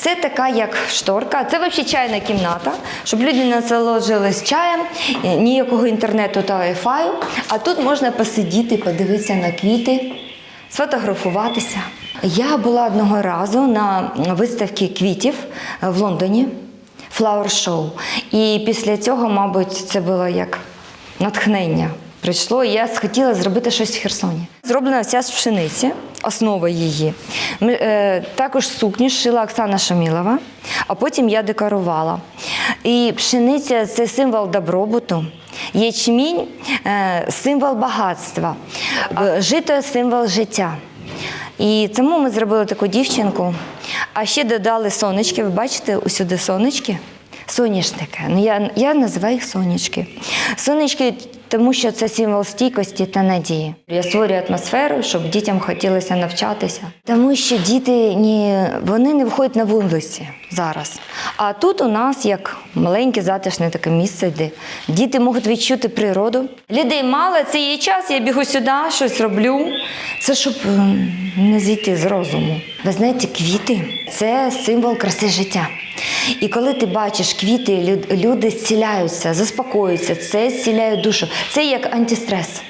Це така як шторка. Це взагалі чайна кімната, щоб люди насолоджувались чаєм, е, ніякого інтернету та вайфаю. А тут можна посидіти, подивитися на квіти, сфотографуватися. Я була одного разу на виставці квітів в Лондоні, Flower Show. І після цього, мабуть, це було як натхнення. Прийшло, і я схотіла зробити щось в Херсоні. Зроблена вся з пшениці, основа її. Е, також сукню шила Оксана Шамілова, а потім я декорувала. І пшениця це символ добробуту. Ячмінь е, символ багатства, Е, жито символ життя. І тому ми зробили таку дівчинку. А ще додали сонечки. Ви бачите усюди сонечки? Соняшники. Ну, я, я називаю їх сонячки. Сонечки, тому що це символ стійкості та надії. Я створюю атмосферу, щоб дітям хотілося навчатися. Тому що діти ні, вони не виходять на вулиці зараз. А тут у нас як маленьке затишне таке місце, де діти можуть відчути природу. Людей мало, це є час, я бігу сюди, щось роблю. Це щоб ем, не зійти з розуму. Ви знаєте, квіти це символ краси життя. І коли ти бачиш квіти, люди зціляються, заспокоюються, це зціляє душу. Це як антистрес.